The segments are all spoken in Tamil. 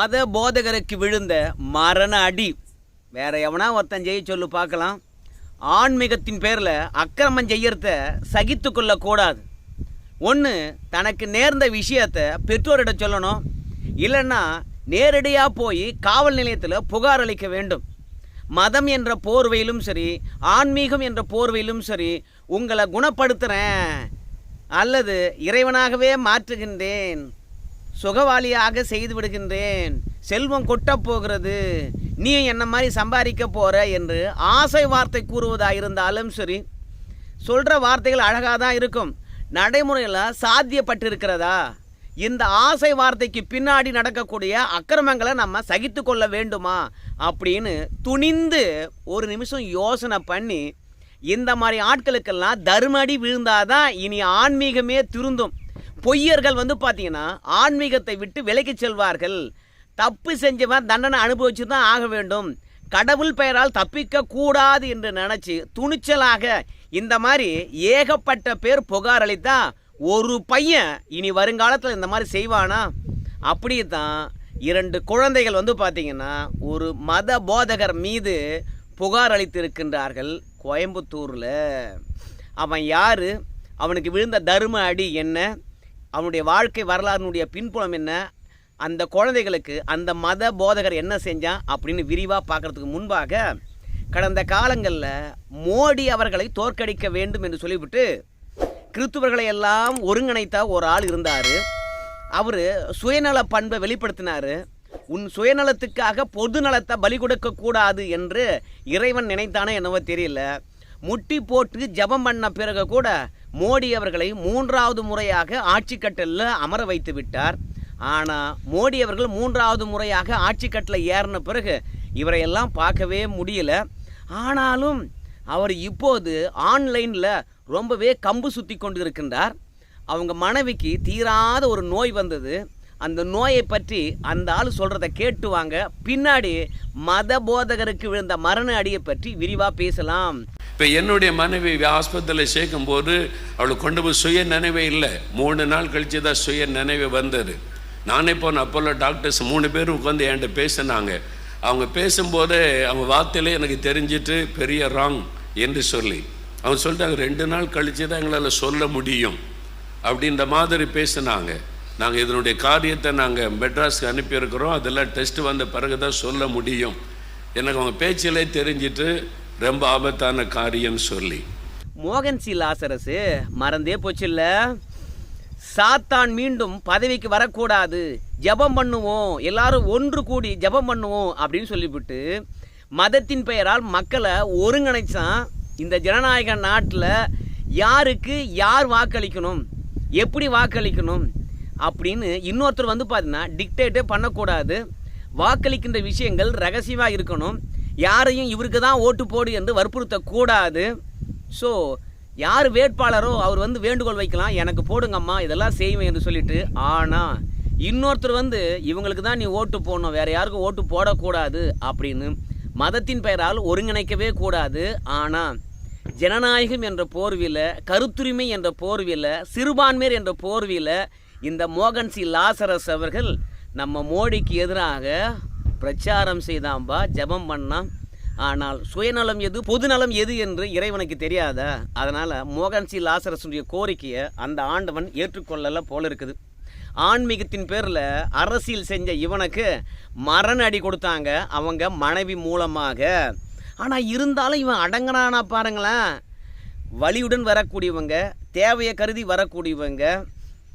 மத போதகருக்கு விழுந்த மரண அடி. வேற எவனா ஒருத்தன் ஜெய சொல்லு பார்க்கலாம். ஆன்மீகத்தின் பேரில் அக்கிரமம் செய்யறத சகித்து கொள்ளக்கூடாது. ஒன்று தனக்கு நேர்ந்த விஷயத்தை பெற்றோரிடம் சொல்லணும். இல்லைன்னா நேரடியாக போய் காவல் நிலையத்தில் புகார் அளிக்க வேண்டும். மதம் என்ற போர்வையிலும் சரி ஆன்மீகம் என்ற போர்வையிலும் சரி உங்களை குணப்படுத்துகிறேன் அல்லது இறைவனாகவே மாற்றுகின்றேன். சுகவாளியாக செய்து விடுகின்றேன். செல்வம் கொட்டப் போகிறது. நீ என்ன மாதிரி சம்பாதிக்க போற என்று ஆசை வார்த்தை கூறுவதாக இருந்தாலும் சரி சொல்கிற வார்த்தைகள் அழகாக தான் இருக்கும். நடைமுறையில் சாத்தியப்பட்டிருக்கிறதா? இந்த ஆசை வார்த்தைக்கு பின்னாடி நடக்கக்கூடிய அக்கிரமங்களை நம்ம சகித்து கொள்ள வேண்டுமா? அப்படின்னு துணிந்து ஒரு நிமிஷம் யோசனை பண்ணி இந்த மாதிரி ஆட்களுக்கெல்லாம் தர்மடி விழுந்தாதான் இனி ஆன்மீகமே திருந்தும். பொய்யர்கள் வந்து பார்த்தீங்கன்னா ஆன்மீகத்தை விட்டு விலகிச் செல்வார்கள். தப்பு செஞ்சவன் தண்டனை அனுபவிச்சு தான் ஆக வேண்டும். கடவுள் பெயரால் தப்பிக்க கூடாது என்று நினச்சி துணிச்சலாக இந்த மாதிரி ஏகப்பட்ட பேர் புகார் அளித்தா ஒரு பையன் இனி வருங்காலத்தில் இந்த மாதிரி செய்வானா? அப்படி தான் இரண்டு குழந்தைகள் வந்து பார்த்தீங்கன்னா ஒரு மத போதகர் மீது புகார் அளித்திருக்கின்றார்கள் கோயம்புத்தூரில். அவன் யார்? அவனுக்கு விழுந்த தர்ம அடி என்ன? அவனுடைய வாழ்க்கை வரலாறுனுடைய பின்புலம் என்ன? அந்த குழந்தைகளுக்கு அந்த மத போதகர் என்ன செஞ்சான் அப்படின்னு விரிவாக பார்க்கறதுக்கு முன்பாக கடந்த காலங்களில் மோடி அவர்களை தோற்கடிக்க வேண்டும் என்று சொல்லிவிட்டு கிறிஸ்துவர்களை எல்லாம் ஒருங்கிணைத்த ஒரு ஆள் இருந்தார். அவர் சுயநல பண்பை வெளிப்படுத்தினார். உன் சுயநலத்துக்காக பொது நலத்தை பலி கொடுக்கக்கூடாது என்று இறைவன் நினைத்தானே என்னவோ தெரியல. முட்டி போட்டு ஜெபம் பண்ண பிறகு கூட மோடி அவர்களை மூன்றாவது முறையாக ஆட்சி கட்டலில் அமர வைத்து விட்டார். ஆனால் மோடி அவர்கள் மூன்றாவது முறையாக ஆட்சி கட்டில் ஏறின பிறகு இவரையெல்லாம் பார்க்கவே முடியல. ஆனாலும் அவர் இப்போது ஆன்லைனில் ரொம்பவே கம்பு சுற்றி கொண்டு இருக்கின்றார் அவங்க மனைவிக்கு தீராத ஒரு நோய் வந்தது. அந்த நோயை பற்றி அந்த ஆள் சொல்கிறத கேட்டு வாங்க. பின்னாடி மத போதகருக்கு விழுந்த மரண அடியை பற்றி விரிவாக பேசலாம். இப்போ என்னுடைய மனைவி ஆஸ்பத்திரியில் சேர்க்கும்போது அவளுக்கு கொண்டு போய் சுய நினைவே இல்லை. மூணு நாள் கழிச்சு தான் சுய நினைவு வந்தது. நானே போன அப்போல்லாம் டாக்டர்ஸ் மூணு பேரும் உட்காந்து என்கிட்ட பேசினாங்க. அவங்க பேசும்போது அவங்க வார்த்தையிலே எனக்கு தெரிஞ்சிட்டு பெரிய ராங் என்று சொல்லி. அவங்க சொல்லிட்டாங்க ரெண்டு நாள் கழித்து தான் எங்களால் சொல்ல முடியும். அப்படின்ற மாதிரி பேசினாங்க. நாங்கள் இதனுடைய காரியத்தை நாங்கள் மெட்ராஸ்க்கு அனுப்பியிருக்கிறோம். அதெல்லாம் டெஸ்ட் வந்த பிறகு தான் சொல்ல முடியும். எனக்கு அவங்க பேச்சிலே தெரிஞ்சிட்டு ரொம்ப ஆபத்தான காரியம் சொல்லி. மோகன் சி. லாசரசு மறந்தே போச்சுல்ல? சாத்தான் மீண்டும் பதவிக்கு வரக்கூடாது. ஜெபம் பண்ணுவோம். எல்லாரும் ஒன்று கூடி ஜெபம் பண்ணுவோம் அப்படின்னு சொல்லிவிட்டு மதத்தின் பெயரால் மக்களை ஒருங்கிணைச்சான் இந்த ஜனநாயக நாட்டில் யாருக்கு யார் வாக்களிக்கணும்? எப்படி வாக்களிக்கணும்? அப்படின்னு இன்னொருத்தர் வந்து பார்த்தீங்கன்னா டிக்டேட்டே பண்ணக்கூடாது. வாக்களிக்கின்ற விஷயங்கள் ரகசியமாக இருக்கணும். யாரையும் இவருக்கு தான் ஓட்டு போடு என்று வற்புறுத்தக்கூடாது. ஸோ யார் வேட்பாளரோ அவர் வந்து வேண்டுகோள் வைக்கலாம். எனக்கு போடுங்கம்மா இதெல்லாம் செய்வேன் என்று சொல்லிட்டு ஆனால் இன்னொருத்தர் வந்து இவங்களுக்கு தான் நீ ஓட்டு போடணும் வேறு யாருக்கும் ஓட்டு போடக்கூடாது அப்படின்னு மதத்தின் பெயரால் ஒருங்கிணைக்கவே கூடாது. ஆனால் ஜனநாயகம் என்ற போர்வியில் கருத்துரிமை என்ற போர்வியில் சிறுபான்மையர் என்ற போர்வியில் இந்த மோகன் சி. லாசரஸ் அவர்கள் நம்ம மோடிக்கு எதிராக பிரச்சாரம் செய்தாம்பா ஜெபம் பண்ணான் ஆனால் சுயநலம் எது பொதுநலம் எது என்று இறைவனுக்கு தெரியாதா? அதனால் மோகன்சி லாசரசனுடைய கோரிக்கையை அந்த ஆண்டவன் ஏற்றுக்கொள்ளல போல இருக்குது. ஆன்மீகத்தின் பேரில் அரசியல் செஞ்ச இவனுக்கு மரண அடி கொடுத்தாங்க அவங்க மனைவி மூலமாக. ஆனால் இருந்தாலும் இவன் அடங்கினானா பாருங்களேன். வழியுடன் வரக்கூடியவங்க தேவையை கருதி வரக்கூடியவங்க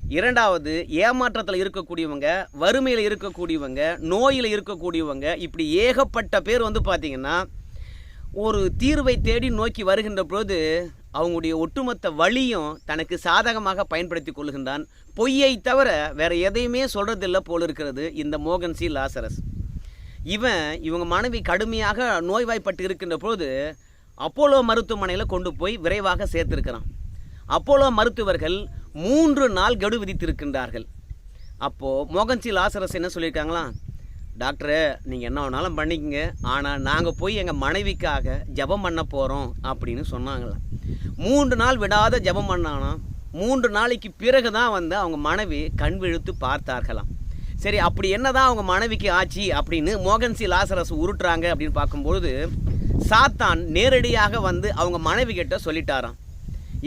இரண்டாவது ஏமாற்றத்தில் இருக்கக்கூடியவங்க வறுமையில் இருக்கக்கூடியவங்க நோயில் இருக்கக்கூடியவங்க இப்படி ஏகப்பட்ட பேர் வந்து பார்த்திங்கன்னா ஒரு தீர்வை தேடி நோக்கி வருகின்ற பொழுது அவங்களுடைய ஒட்டுமொத்த வழியும் தனக்கு சாதகமாக பயன்படுத்தி கொள்கின்றான். பொய்யை தவிர வேறு எதையுமே சொல்கிறதில்ல போல் இருக்கிறது இந்த மோகன் சி. லாசரஸ். இவன் இவங்க மனைவி கடுமையாக நோய்வாய்ப்பட்டு இருக்கின்ற பொழுது அப்போலோ மருத்துவமனையில் கொண்டு போய் விரைவாக சேர்த்துருக்கிறான். அப்போலோ மருத்துவர்கள் மூன்று நாள் கடு விதித்திருக்கின்றார்கள். அப்போது மோகன்சி லாசரஸ் என்ன சொல்லியிருக்காங்களாம் டாக்டரு நீங்கள் என்ன வேணாலும் பண்ணிக்கங்க. ஆனால் நாங்கள் போய் எங்கள் மனைவிக்காக ஜெபம் பண்ண போகிறோம் அப்படின்னு சொன்னாங்களாம். மூன்று நாள் விடாத ஜெபம் பண்ணானா? மூன்று நாளைக்கு பிறகு தான் வந்து அவங்க மனைவி கண் விழுத்து பார்த்தார்களாம். சரி அப்படி என்னதான் அவங்க மனைவிக்கு ஆச்சு அப்படின்னு மோகன்சி லாசரஸ் உருட்டுறாங்க அப்படின்னு பார்க்கும்பொழுது சாத்தான் நேரடியாக வந்து அவங்க மனைவி கிட்ட சொல்லிட்டாராம்.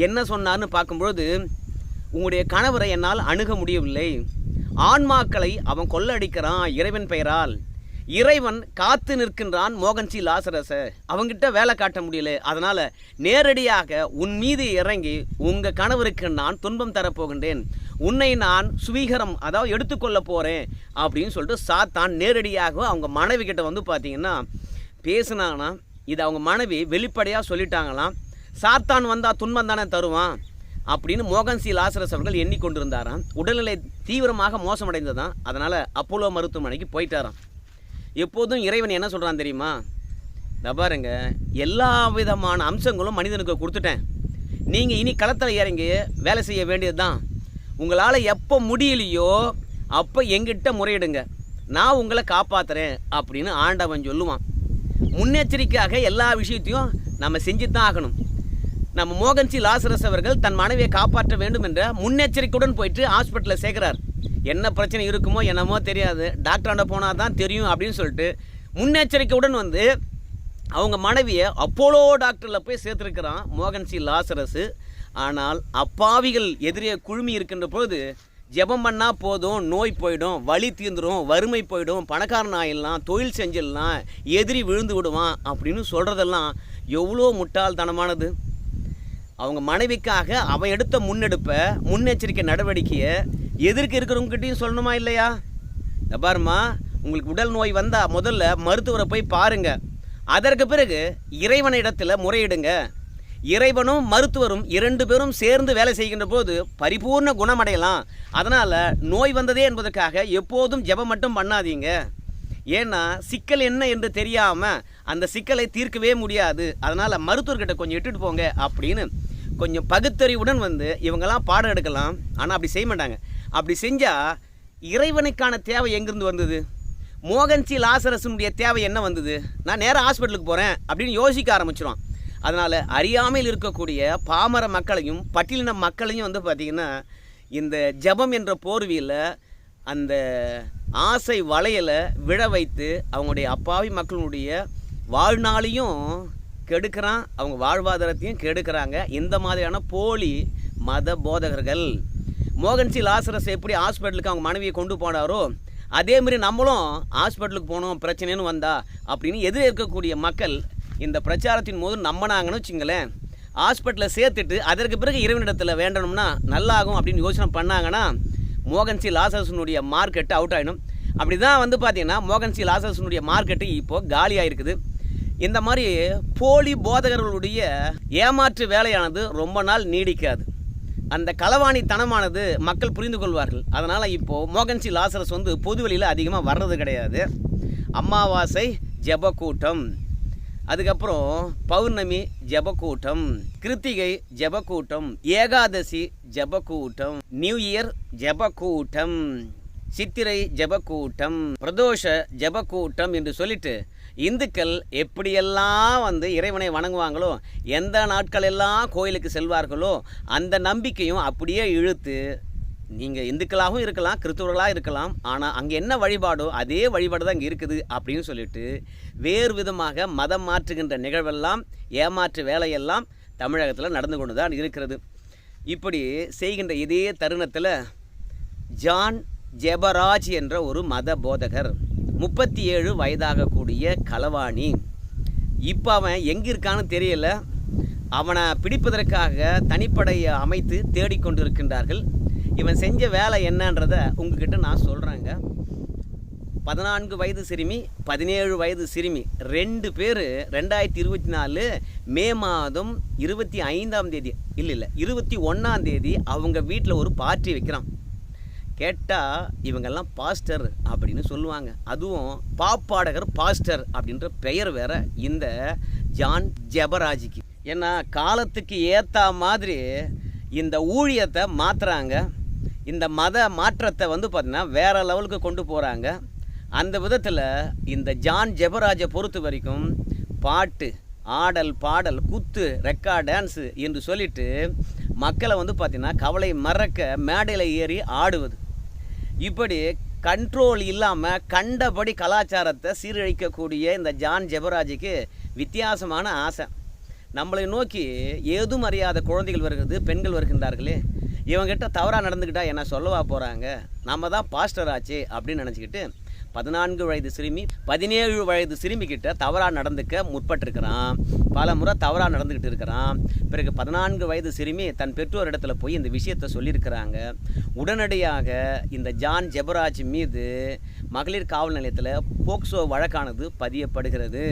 என்ன சொன்னார்னு பார்க்கும்பொழுது உங்களுடைய கணவரை என்னால் அணுக முடியவில்லை. ஆன்மாக்களை அவன் கொள்ளடிக்கிறான் இறைவன் பெயரால். இறைவன் காத்து நிற்கின்றான் மோகன் சி லாசரச. அவங்கிட்ட வேலை காட்ட முடியல. அதனால் நேரடியாக உன் மீது இறங்கி உங்கள் கணவருக்கு நான் துன்பம் தரப்போகின்றேன். உன்னை நான் சுவீகரம் அதாவது எடுத்துக்கொள்ள போகிறேன் அப்படின்னு சொல்லிட்டு சாத்தான் நேரடியாக அவங்க மனைவி கிட்ட வந்து பார்த்தீங்கன்னா பேசினாங்கன்னா இது அவங்க மனைவி வெளிப்படையாக சொல்லிட்டாங்களாம். சாத்தான் வந்தால் துன்பம் தானே தருவான். அப்படின்னு மோகன் சி. லாசரஸ் அவர்கள் எண்ணிக்கொண்டிருந்தாராம். உடல்நிலை தீவிரமாக மோசமடைந்ததாம். அதனால் அப்போலோ மருத்துவமனைக்கு போயிட்டாராம். எப்போதும் இறைவன் என்ன சொல்கிறான் தெரியுமா? இந்த பாருங்க எல்லா விதமான அம்சங்களும் மனிதனுக்கு கொடுத்துட்டேன். நீங்கள் இனி களத்தில் இறங்கி வேலை செய்ய வேண்டியது தான் உங்களால் எப்போ முடியலையோ அப்போ எங்கிட்ட முறையிடுங்க. நான் உங்களை காப்பாற்றுறேன் அப்படின்னு ஆண்டவன் சொல்லுவான். முன்னெச்சரிக்கையாக எல்லா விஷயத்தையும் நம்ம செஞ்சு தான் ஆகணும். நம்ம மோகன்சி லாசரஸ் அவர்கள் தன் மனைவியை காப்பாற்ற வேண்டும் என்ற முன்னெச்சரிக்கையுடன் போயிட்டு ஹாஸ்பிட்டலில் சேர்க்குறார். என்ன பிரச்சனை இருக்குமோ என்னமோ தெரியாது. டாக்டராண்ட போனால் தான் தெரியும் அப்படின்னு சொல்லிட்டு முன்னெச்சரிக்கையுடன் வந்து அவங்க மனைவியை அப்போலோ டாக்டரில் போய் சேர்த்துருக்கிறான் மோகன்சி லாசரசு ஆனால் அப்பாவிகள் எதிரே குழுமி இருக்கின்ற பொழுது ஜெபம் பண்ணால் போதும் நோய் போயிடும் வழி தீர்ந்துடும் வறுமை போயிடும் பணக்காரன் ஆயிடலாம் தொழில் செஞ்சிடலாம் எதிரி விழுந்து விடுவான் அப்படின்னு சொல்கிறதெல்லாம் எவ்வளோ முட்டாள்தனமானது. அவங்க மனைவிக்காக அவன் எடுத்த முன்னெடுப்பை முன்னெச்சரிக்கை நடவடிக்கையை எதிர்க்கு இருக்கிறவங்ககிட்டையும் சொல்லணுமா இல்லையா? இந்த பாருமா உங்களுக்கு உடல் நோய் வந்தால் முதல்ல மருத்துவரை போய் பாருங்க. அதற்கு பிறகு இறைவனிடத்தில் முறையிடுங்க. இறைவனும் மருத்துவரும் இரண்டு பேரும் சேர்ந்து வேலை செய்கின்ற போது பரிபூர்ண குணமடையலாம். அதனால் நோய் வந்ததே என்பதற்காக எப்போதும் ஜெபம் மட்டும் பண்ணாதீங்க. ஏன்னா சிக்கல் என்ன என்று தெரியாமல் அந்த சிக்கலை தீர்க்கவே முடியாது. அதனால் மருத்துவர்கிட்ட கொஞ்சம் இட்டுட்டு போங்க அப்படின்னு கொஞ்சம் பகுத்தறிவுடன் வந்து இவங்கெல்லாம் பாடம் எடுக்கலாம். ஆனால் அப்படி செய்ய மாட்டாங்க. அப்படி செஞ்சால் இறைவனுக்கான தேவை எங்கேருந்து வந்தது? மோகன்சி லாசரசனுடைய தேவை என்ன வந்தது? நான் நேராக ஹாஸ்பிட்டலுக்கு போகிறேன் அப்படின்னு யோசிக்க ஆரம்பிச்சிடும் அதனால் அறியாமையில் இருக்கக்கூடிய பாமர மக்களையும் பட்டியலின மக்களையும் வந்து பார்த்திங்கன்னா இந்த ஜெபம் என்ற போர்வியில் அந்த ஆசை வளையலை விழ வைத்து அவங்களுடைய அப்பாவி மக்களுடைய வாழ்நாளையும் கெடுக்கிறான் அவங்க வாழ்வாதாரத்தையும் கெடுக்கிறாங்க. இந்த மாதிரியான போலி மத போதகர்கள். மோகன்சி லாசரஸ் எப்படி ஹாஸ்பிட்டலுக்கு அவங்க மனைவியை கொண்டு போனாரோ அதேமாதிரி நம்மளும் ஹாஸ்பிட்டலுக்கு போனோம் பிரச்சனைன்னு வந்தா அப்படின்னு எதிரே இருக்கக்கூடிய மக்கள் இந்த பிரச்சாரத்தின் போது நம்பினாங்கன்னு வச்சுங்களேன். ஹாஸ்பிட்டலில் சேர்த்துட்டு அதற்கு பிறகு இறைவனிடத்தில் வேண்டணும்னா நல்லாகும் அப்படின்னு யோசனை பண்ணாங்கன்னா மோகன்சி லாசரசனுடைய மார்க்கெட்டு அவுட் ஆகிடும் அப்படி தான் வந்து பார்த்தீங்கன்னா மோகன்சி லாசரசனுடைய மார்க்கெட்டு இப்போது காலியாக இருக்குது இந்த மாதிரி போலி போதகர்களுடைய ஏமாற்று வேலையானது ரொம்ப நாள் நீடிக்காது. அந்த களவாணித்தனமானது மக்கள் புரிந்து கொள்வார்கள். அதனால் இப்போது மோகன்சி லாசரஸ் வந்து பொதுவெளியில் அதிகமாக வர்றது கிடையாது. அமாவாசை ஜெப கூட்டம் அதுக்கப்புறம் பௌர்ணமி ஜெபக்கூட்டம். கிருத்திகை ஜெபக்கூட்டம். ஏகாதசி ஜெபக்கூட்டம். நியூ இயர் ஜெபக்கூட்டம். சித்திரை ஜெபக்கூட்டம். பிரதோஷ ஜெபக்கூட்டம் என்று சொல்லிட்டு இந்துக்கள் எப்படியெல்லாம் வந்து இறைவனை வணங்குவாங்களோ எந்த நாட்கள் எல்லாம் கோயிலுக்கு செல்வார்களோ அந்த நம்பிக்கையும் அப்படியே இழுத்து நீங்கள் இந்துக்களாகவும் இருக்கலாம் கிறிஸ்துவர்களாக இருக்கலாம் ஆனால் அங்கே என்ன வழிபாடோ அதே வழிபாடு தான் இங்கே இருக்குது அப்படின்னு சொல்லிட்டு வேறு விதமாக மதம் மாற்றுகின்ற நிகழ்வெல்லாம் ஏமாற்று வேலையெல்லாம் தமிழகத்தில் நடந்து கொண்டு தான் இருக்கிறது. இப்படி செய்கின்ற இதே தருணத்தில் ஜான் ஜெபராஜ் என்ற ஒரு மத போதகர் முப்பத்தி ஏழு வயதாகக்கூடிய களவாணி. இப்போ அவன் எங்கே இருக்கான்னு தெரியல. அவனை பிடிப்பதற்காக தனிப்படையை அமைத்து தேடிக்கொண்டிருக்கின்றார்கள் இவன் செஞ்ச வேலை என்னன்றத உங்ககிட்ட நான் சொல்கிறேங்க பதினான்கு வயது சிறுமி பதினேழு வயது சிறுமி. ரெண்டு பேர் ரெண்டாயிரத்தி இருபத்தி நாலு மே மாதம் இருபத்தி ஐந்தாம் தேதி இல்லை இல்லை இருபத்தி ஒன்றாம் தேதி அவங்க வீட்டில் ஒரு பார்ட்டி வைக்கிறான். கேட்டால் இவங்கெல்லாம் பாஸ்டர் அப்படின்னு சொல்லுவாங்க. அதுவும் பாப்பாடகர் பாஸ்டர் அப்படின்ற பெயர் வேற இந்த ஜான் ஜெபராஜிக்கு. ஏன்னா காலத்துக்கு ஏற்ற மாதிரி இந்த ஊழியத்தை மாற்றுறாங்க இந்த மத மாற்றத்தை வந்து பார்த்திங்கன்னா வேற லெவலுக்கு கொண்டு போகிறாங்க அந்த விதத்தில் இந்த ஜான் ஜெபராஜை பொறுத்த வரைக்கும் பாட்டு ஆடல் பாடல் குத்து ரெக்கா டான்ஸு என்று சொல்லிட்டு மக்களை வந்து பார்த்திங்கன்னா கவலை மறக்க மேடையில் ஏறி ஆடுவது. இப்படி கண்ட்ரோல் இல்லாமல் கண்டபடி கலாச்சாரத்தை சீரழிக்கக்கூடிய இந்த ஜான் ஜெபராஜுக்கு வித்தியாசமான ஆசை. நம்மளை நோக்கி ஏதும் அறியாத குழந்தைகள் வருகிறது பெண்கள் வருகின்றார்களே. இவங்ககிட்ட தவறாக நடந்துக்கிட்டால் என்ன சொல்லவா போகிறாங்க நம்ம தான் பாஸ்டர் ஆச்சு அப்படின்னு நினச்சிக்கிட்டு பதினான்கு வயது சிறுமி பதினேழு வயது சிறுமி கிட்ட தவறாக நடந்துக்க முற்பட்டிருக்கிறான். பல முறை தவறாக நடந்துக்கிட்டு இருக்கிறான். பிறகு பதினான்கு வயது சிறுமி தன் பெற்றோர் இடத்துல போய் இந்த விஷயத்தை சொல்லியிருக்கிறாங்க. உடனடியாக இந்த ஜான் ஜெபராஜ் மீது மகளிர் காவல் நிலையத்தில் போக்சோ வழக்கானது பதியப்படுகிறது.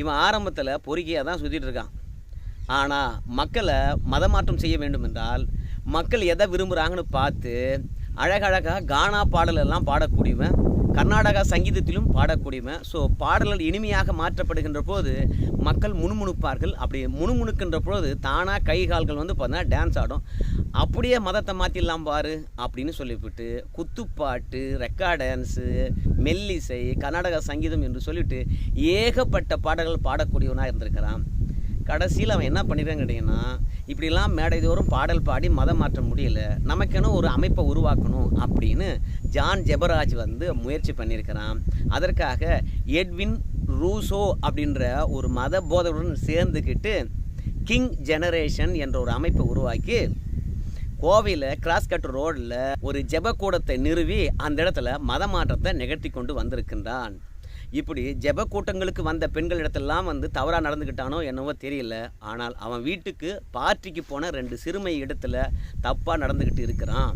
இவன் ஆரம்பத்தில் பொறுக்கியாக தான் சுற்றிட்டு இருக்கான். ஆனால் மக்களை மதமாற்றம் செய்ய வேண்டும் என்றால் மக்கள் எதை விரும்புகிறாங்கன்னு பார்த்து அழகழகாக கானா பாடலெல்லாம் பாடக்கூடியவன் கர்நாடகா சங்கீதத்திலும் பாடக்கூடியவன் ஸோ பாடல்கள் இனிமையாக மாற்றப்படுகின்ற போது மக்கள் முணுமுணுப்பார்கள். அப்படி முணுமுணுக்கின்ற போது தானாக கை கால்கள் வந்து பார்த்தீங்கன்னா டான்ஸ் ஆடும். அப்படியே மதத்தை மாற்றிடலாம் பாரு அப்படின்னு சொல்லிவிட்டு குத்துப்பாட்டு ரெக்கா டான்ஸு மெல்லிசை கர்நாடகா சங்கீதம் என்று சொல்லிட்டு ஏகப்பட்ட பாடல்கள் பாடக்கூடியவனாக இருந்திருக்கிறான். கடைசியில் அவன் என்ன பண்ணிடுறான்னு கேட்டிங்கன்னா இப்படிலாம் மேடைதோறும் பாடல் பாடி மதம் மாற்ற முடியல. நமக்கென ஒரு அமைப்பை உருவாக்கணும் அப்படின்னு ஜான் ஜெபராஜ் வந்து முயற்சி பண்ணியிருக்கிறான். அதற்காக எட்வின் ரூசோ அப்படின்ற ஒரு மத போதகருடன் சேர்ந்துக்கிட்டு கிங் ஜெனரேஷன் என்ற ஒரு அமைப்பை உருவாக்கி கோவையில் கிராஸ் கட் ரோடில் ஒரு ஜெபக்கூடத்தை நிறுவி அந்த இடத்துல மத மாற்றத்தை நிகழ்த்தி கொண்டு வந்திருக்கின்றான். இப்படி ஜெப கூட்டங்களுக்கு வந்த பெண்கள் இடத்தெல்லாம் வந்து தவறாக நடந்துக்கிட்டானோ என்னவோ தெரியல. ஆனால் அவன் வீட்டுக்கு பார்ட்டிக்கு போன ரெண்டு சிறுமை இடத்துல தப்பாக நடந்துக்கிட்டு இருக்கிறான்.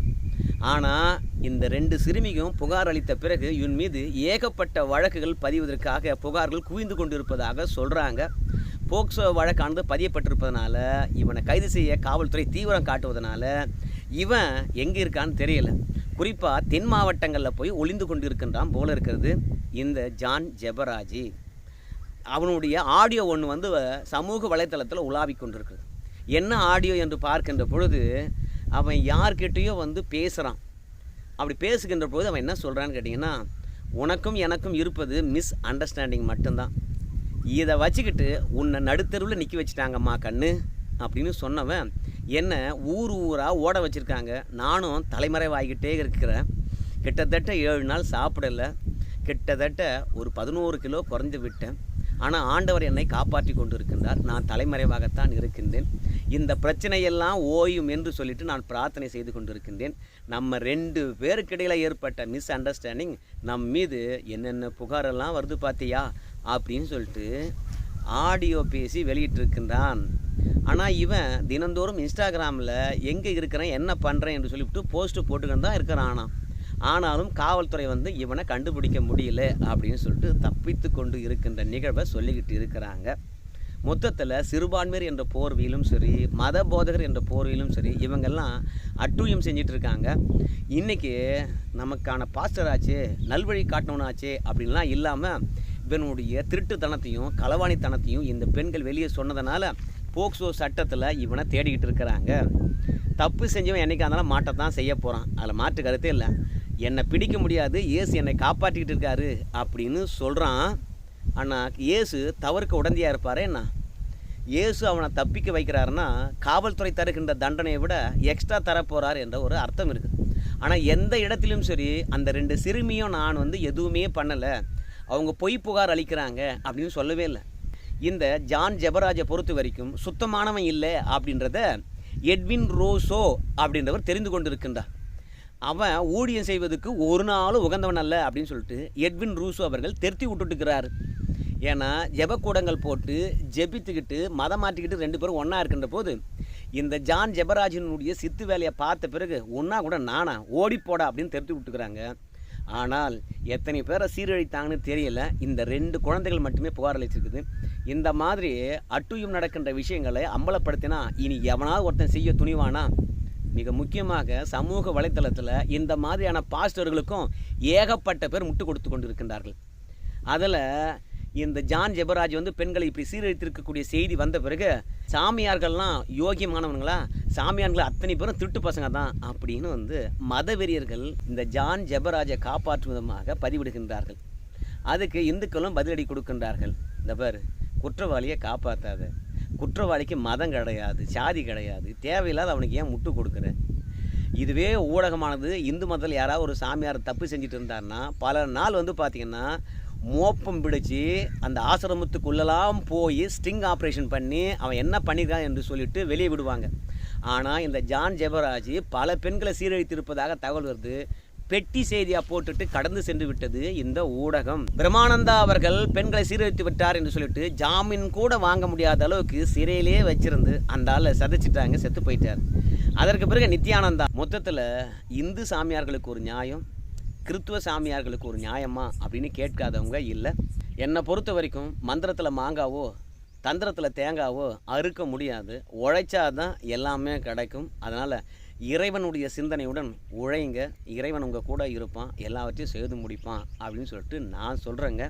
ஆனால் இந்த ரெண்டு சிறுமியும் புகார் அளித்த பிறகு இவன் மீது ஏகப்பட்ட வழக்குகள் பதிவதற்காக புகார்கள் குவிந்து கொண்டிருப்பதாக சொல்கிறாங்க போக்சோ வழக்கானது பதியப்பட்டிருப்பதனால இவனை கைது செய்ய காவல்துறை தீவிரம் காட்டுவதனால இவன் எங்கே இருக்கான்னு தெரியல. குறிப்பாக தென் மாவட்டங்களில் போய் ஒளிந்து கொண்டு இருக்கின்றான் போல இருக்கிறது. இந்த ஜான் ஜெபராஜி அவனுடைய ஆடியோ ஒன்று வந்து சமூக வலைத்தளத்தில் உலாவிக் கொண்டிருக்குது. என்ன ஆடியோ என்று பார்க்கின்ற பொழுது அவன் யார்கிட்டயோ வந்து பேசுகிறான் அப்படி பேசுகின்ற பொழுது அவன் என்ன சொல்கிறான்னு கேட்டிங்கன்னா உனக்கும் எனக்கும் இருப்பது மிஸ் அண்டர்ஸ்டாண்டிங் மட்டும்தான். இதை வச்சுக்கிட்டு உன்னை நடுத்தருவில் நிற்க வச்சுட்டாங்கம்மா கண்ணு அப்படின்னு சொன்னவன் என்ன ஊர் ஊராக ஓட வச்சுருக்காங்க. நானும் தலைமறைவாகிக்கிட்டே இருக்கிறேன். கிட்டத்தட்ட ஏழு நாள் சாப்பிடல. கிட்டத்தட்ட ஒரு பதினோரு கிலோ குறைந்து விட்டேன். ஆனால் ஆண்டவர் என்னை காப்பாற்றி கொண்டு இருக்கின்றார் நான் தலைமறைவாகத்தான் இருக்கின்றேன். இந்த பிரச்சனையெல்லாம் ஓயும் என்று சொல்லிட்டு நான் பிரார்த்தனை செய்து கொண்டிருக்கின்றேன். நம்ம ரெண்டு பேருக்கிடையில் ஏற்பட்ட மிஸ் அண்டர்ஸ்டாண்டிங் நம் மீது என்னென்ன புகாரெல்லாம் வருது பார்த்தியா அப்படின்னு சொல்லிட்டு ஆடியோ பேசி வெளியிட்டிருக்கின்றான். ஆனால் இவன் தினந்தோறும் இன்ஸ்டாகிராமில் எங்கே இருக்கிறேன் என்ன பண்ணுறேன் என்று சொல்லிவிட்டு போஸ்ட்டு போட்டுக்கிட்டு தான் இருக்கிறான் ஆனா ஆனாலும் காவல்துறை வந்து இவனை கண்டுபிடிக்க முடியல அப்படின்னு சொல்லிட்டு தப்பித்து கொண்டு இருக்கின்ற நிகழ்வை சொல்லிக்கிட்டு இருக்கிறாங்க. மொத்தத்தில் சிறுபான்மையர் என்ற போர்வையிலும் சரி மத போதகர் என்ற போர்வையிலும் சரி இவங்கெல்லாம் அட்டூழியம் செஞ்சிட்டு இருக்காங்க. இன்றைக்கி நமக்கான பாஸ்டர் ஆச்சு நல்வழி காட்டணும்னாச்சே அப்படின்லாம் இல்லாமல் இவனுடைய திருட்டுத்தனத்தையும் களவாணித்தனத்தையும் இந்த பெண்கள் வெளியே சொன்னதுனால போக்சோ சட்டத்தில் இவனை தேடிக்கிட்டு இருக்கிறாங்க. தப்பு செஞ்சவன் என்னைக்கா இருந்தாலும் மாட்டத்தான் செய்ய போகிறான் அதில் மாற்று கருத்தே இல்லை. என்னை பிடிக்க முடியாது இயேசு என்னை காப்பாற்றிக்கிட்டு இருக்காரு அப்படின்னு சொல்கிறான் ஆனால் இயேசு தவறுக்கு உடந்தையாக இருப்பார் என்ன? இயேசு அவனை தப்பிக்க வைக்கிறாருன்னா காவல்துறை தருகின்ற தண்டனையை விட எக்ஸ்ட்ரா தரப்போகிறார் என்ற ஒரு அர்த்தம் இருக்குது ஆனால் எந்த இடத்திலும் சரி அந்த ரெண்டு சிறுமியும் நான் வந்து எதுவுமே பண்ணலை. அவங்க பொய் புகார் அளிக்கிறாங்க அப்படின்னு சொல்லவே இல்லை. இந்த ஜான் ஜெபராஜை பொறுத்த வரைக்கும் சுத்தமானவன் இல்லை அப்படின்றத எட்வின் ரோசோ அப்படின்றவர் தெரிந்து கொண்டிருக்கின்றார். அவன் ஊழியம் செய்வதற்கு ஒரு நாளும் உகந்தவன் அல்ல அப்படின்னு சொல்லிட்டு எட்வின் ரூசோ அவர்கள் திருத்தி விட்டுட்டுக்கிறார். ஏன்னா ஜெபக்கூடங்கள் போட்டு ஜெபித்துக்கிட்டு மதம் மாட்டிக்கிட்டு ரெண்டு பேரும் ஒன்றா இருக்கின்ற போது இந்த ஜான் ஜெபராஜினுடைய சித்து வேலையை பார்த்த பிறகு ஒன்றா கூட நானா? ஓடிப்போடா அப்படின்னு தெரித்து விட்டுக்கிறாங்க. ஆனால் எத்தனை பேரை சீரழித்தாங்கன்னு தெரியல. இந்த ரெண்டு குழந்தைகள் மட்டுமே புகார் அளிச்சிருக்குது இந்த மாதிரி அட்டுயும் நடக்கின்ற விஷயங்களை அம்பலப்படுத்தினா இனி எவனாவது ஒருத்தன் செய்ய துணிவானா? மிக முக்கியமாக சமூக வலைத்தளத்தில் இந்த மாதிரியான பாஸ்டர்களுக்கும் ஏகப்பட்ட பேர் முட்டு கொடுத்து கொண்டு இருக்கின்றார்கள் அதில் இந்த ஜான் ஜெபராஜ் வந்து பெண்களை இப்படி சீரழித்திருக்கக்கூடிய செய்தி வந்த பிறகு சாமியார்கள்லாம் யோகியமானவங்களா சாமியார்கள் அத்தனை பேரும் திருட்டு பசங்க தான் அப்படின்னு வந்து மதவெறியர்கள் இந்த ஜான் ஜெபராஜை காப்பாற்றும் விதமாக பதிவிடுகின்றார்கள். அதுக்கு இந்துக்களும் பதிலடி கொடுக்கின்றார்கள். இந்த பேர் குற்றவாளியை காப்பாற்றாத குற்றவாளிக்கு மதம் கிடையாது சாதி கிடையாது. தேவையில்லாத அவனுக்கு ஏன் முட்டு கொடுக்குற? இதுவே ஊடகமானது. இந்து மதத்தில் யாராவது ஒரு சாமியார் தப்பு செஞ்சுட்டு இருந்தாருன்னா பல நாள் வந்து பார்த்திங்கன்னா மோப்பம் பிடிச்சி அந்த ஆசிரமத்துக்குள்ளெல்லாம் போய் ஸ்டிங் ஆப்ரேஷன் பண்ணி அவன் என்ன பண்ணியிருக்கான் என்று சொல்லிட்டு வெளியே விடுவாங்க. ஆனால் இந்த ஜான் ஜெபராஜ் பல பெண்களை சீரழித்திருப்பதாக தகவல் வருது. பெட்டி செய்தியாக போட்டுட்டு கடந்து சென்று விட்டது இந்த ஊடகம். பிரம்மானந்தா அவர்கள் பெண்களை சீரழித்து விட்டார் என்று சொல்லிட்டு ஜாமீன் கூட வாங்க முடியாத அளவுக்கு சிறையிலேயே வச்சிருந்து அந்த ஆளை சதைச்சிட்டாங்க செத்து போயிட்டார். அதற்கு பிறகு நித்யானந்தா மொத்தத்தில் இந்து சாமியார்களுக்கு ஒரு நியாயம் கிறித்துவ சாமியார்களுக்கு ஒரு நியாயமா அப்படின்னு கேட்காதவங்க இல்லை. என்னை பொறுத்த வரைக்கும் மந்திரத்தில் மாங்காவோ தந்திரத்தில் தேங்காவோ அறுக்க முடியாது. உழைச்சாதான் எல்லாமே கிடைக்கும். அதனால் இறைவனுடைய சிந்தனையுடன் உழைங்க இறைவன் உங்கள் கூட இருப்பான் எல்லாவற்றையும் செய்து முடிப்பான் அப்படின்னு சொல்லிட்டு நான் சொல்கிறேங்க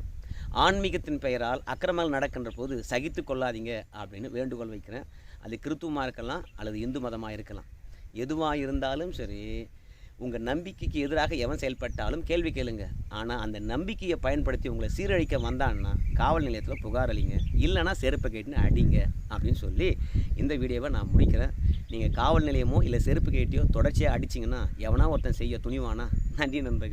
ஆன்மீகத்தின் பெயரால் அக்கிரமங்கள் நடக்கின்ற போது சகித்து கொள்ளாதீங்க அப்படின்னு வேண்டுகோள் வைக்கிறேன். அது கிறித்துவமாக இருக்கலாம் அல்லது இந்து மதமாக இருக்கலாம். எதுவாக இருந்தாலும் சரி உங்கள் நம்பிக்கைக்கு எதிராக எவன் செயல்பட்டாலும் கேள்வி கேளுங்க. ஆனால் அந்த நம்பிக்கையை பயன்படுத்தி உங்களை சீரழிக்க வந்தான்னா காவல் நிலையத்தில் புகார் அளிங்க. இல்லைன்னா செருப்பை கேட்டுன்னு அடிங்க அப்படின்னு சொல்லி இந்த வீடியோவை நான் முடிக்கிறேன். நீங்கள் காவல் நிலையமோ இல்லை செருப்பு கேட்டியோ தொடர்ச்சியாக அடிச்சிங்கன்னா எவனா ஒருத்தன் செய்ய துணிவானா? நன்றி நண்பர்கள்.